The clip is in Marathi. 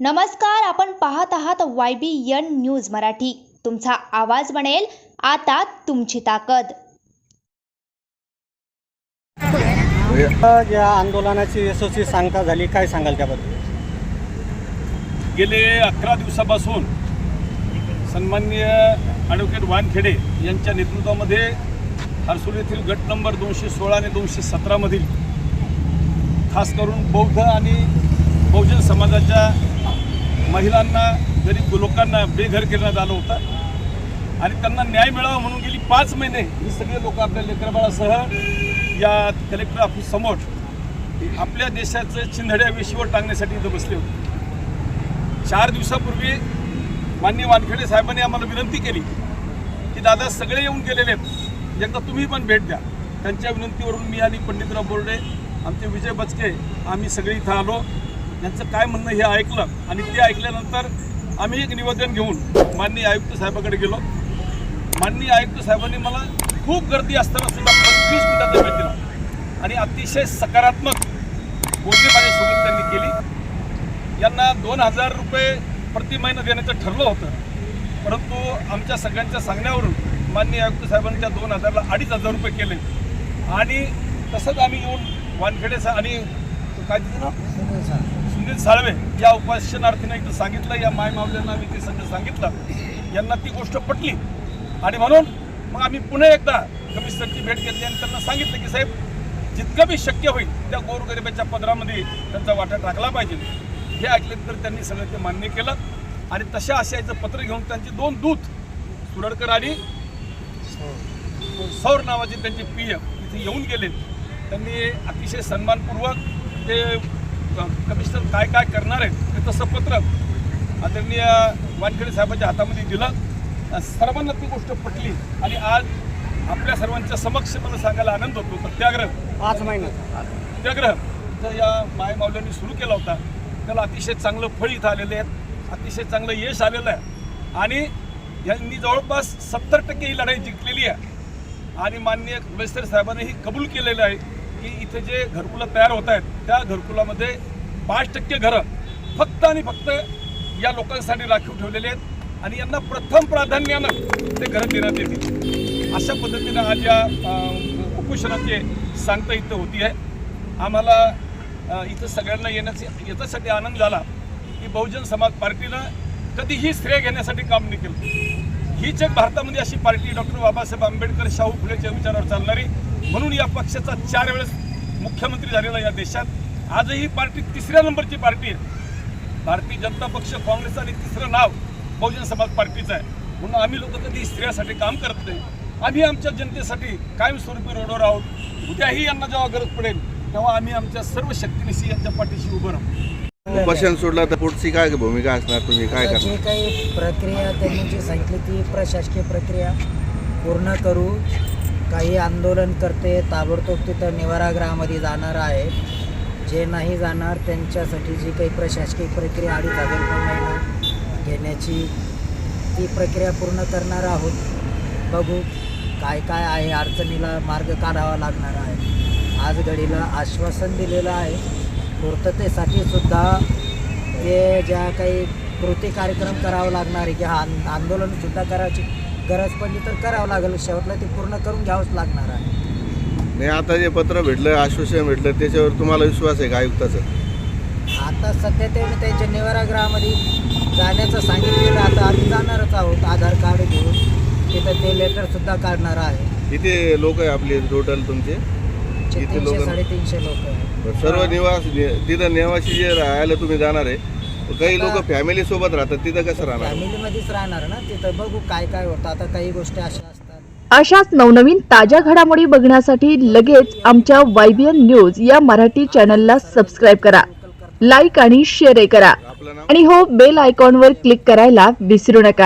नमस्कार आपण पाहत आहात Y B N news Marathi. तुमचा आवाज बनेल आता तुमची ताकद. या आंदोलनाची यशस्वी सांगता झाली काय सांगाल त्याबद्दल? गेले अकरा दिवसापासून सन्माननीय ॲडव्होकेट वानखेडे यांच्या नेतृत्वामध्ये हरसूल येथील गट नंबर दोनशे सोळा आणि दोनशे सतरामधील खास करून बौद्ध आणि बहुजन समाजाच्या महिलांना गरीब लोकांना बेघर करण्यात आलं होतं. आणि त्यांना न्याय मिळावा म्हणून गेली पाच महिने ही सगळे लोक आपल्या लेकरबाळासह या कलेक्टर ऑफिस समोर आपल्या देशाचं चिंधड्या वेशीवर टांगण्यासाठी इथं बसले होते. चार दिवसापूर्वी माननीय वानखेडे साहेबांनी आम्हाला विनंती केली की दादा सगळे येऊन गेलेले आहेत. एकदा तुम्ही पण भेट द्या. त्यांच्या विनंतीवरून मी आणि पंडितराव बोर्डे आमचे विजय बचके आम्ही सगळे इथं आलो. यांचं काय म्हणणं हे ऐकलं आणि ते ऐकल्यानंतर आम्ही एक निवेदन घेऊन माननीय आयुक्त साहेबाकडे गेलो. माननीय आयुक्त साहेबांनी मला खूप गर्दी असताना सुद्धा पंचवीस मिनिटाचा वेळ दिला. आणि अतिशय सकारात्मक बोलणी माझ्यासोबत त्यांनी केली. यांना दोन हजार रुपये प्रति महिना देण्याचं ठरलं होतं. परंतु आमच्या सगळ्यांच्या सांगण्यावरून माननीय आयुक्त साहेबांनी त्या दोन हजारला अडीच हजार रुपये केले. आणि तसंच आम्ही येऊन वानखेडे सा आणि काय तिचं ना सुनील साळवे या उपासनार्थीनं एकदा सांगितलं या माय मावल्यांना मी ते सगळं सांगितलं. यांना ती गोष्ट पटली. आणि म्हणून मग आम्ही पुन्हा एकदा कमिशनरची भेट घेतली आणि त्यांना सांगितलं की साहेब जितकं बी शक्य होईल त्या गोरगरिबाच्या पदरामध्ये त्यांचा वाटा टाकला पाहिजे. हे ऐकल्यानंतर त्यांनी सगळं ते मान्य केलं. आणि तशा आशयाचं पत्र घेऊन त्यांचे दोन दूत सुरडकर आणि सौर नावाचे त्यांचे पी एम इथे येऊन गेले. त्यांनी अतिशय सन्मानपूर्वक ते कमिशनर काय काय करणार आहेत ते तसं पत्र आदरणीय वानखेडे साहेबांच्या हातामध्ये दिलं. सर्वांना ती गोष्ट पटली आणि आज आपल्या सर्वांच्या समक्ष मला सांगायला आनंद होतो. सत्याग्रह पाच महिन्यात सत्याग्रह जो या माय मावल्यांनी सुरू केला होता. त्याला अतिशय चांगलं फळ इथं आलेलं आहे. अतिशय चांगलं यश आलेलं आहे. आणि यांनी जवळपास सत्तर टक्के ही लढाई जिंकलेली आहे. आणि माननीय कमिशनर साहेबांनीही कबूल केलेलं आहे. की इथे जे घरकुलं तयार होत आहेत त्या घरकुलामध्ये पाच टक्के घरं फक्त आणि फक्त या लोकांसाठी राखीव ठेवलेले आहेत आणि यांना प्रथम प्राधान्यानं ते घरं देण्यात येतील. अशा पद्धतीनं आज या उपोषणाचे सांगता इथं होती आहे. आम्हाला इथं सगळ्यांना येण्याचे याच्यासाठी आनंद झाला की बहुजन समाज पार्टीनं कधीही श्रेय घेण्यासाठी काम नाही केलं. हीच एक भारतामध्ये अशी पार्टी डॉक्टर बाबासाहेब आंबेडकर शाहू फुलेच्या विचारावर चालणारी म्हणून या पक्षाचा चार वेळेस मुख्यमंत्री झालेला या देशात. आजही पार्टी तिसऱ्या नंबरची पार्टी आहे. भारतीय जनता पक्ष काँग्रेस आणि तिसरं नाव बहुजन समाज पार्टीचं आहे. म्हणून आम्ही लोक कधी स्त्रियासाठी काम करत नाही. आम्ही आमच्या जनतेसाठी कायमस्वरूपी रोडवर आहोत. उद्याही यांना जेव्हा गरज पडेल तेव्हा आम्ही आमच्या सर्व शक्तीनिशी यांच्या पाठीशी उभं राहू. उपोषण सोडलं तर पुढची काय भूमिका असणार? तुम्ही काय करणार? जे काही प्रक्रिया त्यांनी जी सांगितली ती प्रशासकीय प्रक्रिया. पूर्ण करू. काही आंदोलन करते ताबडतोब तिथं निवारा गृहामध्ये जाणार आहे. जे नाही जाणार त्यांच्यासाठी जी काही प्रशासकीय प्रक्रिया अडीच हजार रुपये महिना घेण्याची ती प्रक्रिया पूर्ण करणार आहोत. बघू काय काय आहे अडचणीला मार्ग काढावा लागणार आहे. आज घडीला आश्वासन दिलेलं आहे. पूर्ततेसाठी सुद्धा ते ज्या काही कृती कार्यक्रम करावा लागणार आहे की हा आं- आंदोलनसुद्धा करायची गरज पडली तर करावं लागेल. शेवटला ते पूर्ण करून घ्यावंच लागणार आहे. नाही आता जे पत्र भेटलं आश्वासन भेटलं त्याच्यावर तुम्हाला विश्वास आहे का आयुक्ताचा? आता सध्या ते त्यांच्या निवारागृहामध्ये जाण्याचं सांगितलेलं आता आम्ही जाणारच आहोत आधार कार्ड घेऊन. तिथं ते लेटरसुद्धा काढणार आहे. किती लोक आहे आपले टोटल तुमचे? चे किती तीनशे लोक साडेतीनशे लोक आहेत. सर्व निवास तिथं निवासी जे राहायला तुम्ही जाणार आहे काही लोक फॅमिली सोबत राहतात तिथं कसं राहणार? फॅमिलीमध्येच राहणार ना तिथं बघू काय काय होतं. आता काही गोष्टी अशा असतात. अशाच नवनवीन ताज्या घडामोडी बघण्यासाठी लगेच आमच्या वायबीएन न्यूज या मराठी चॅनलला सबस्क्राईब करा. लाईक आणि शेअर करा. आपलं नाव? आणि हो बेल आयकॉनवर क्लिक करायला विसरू नका.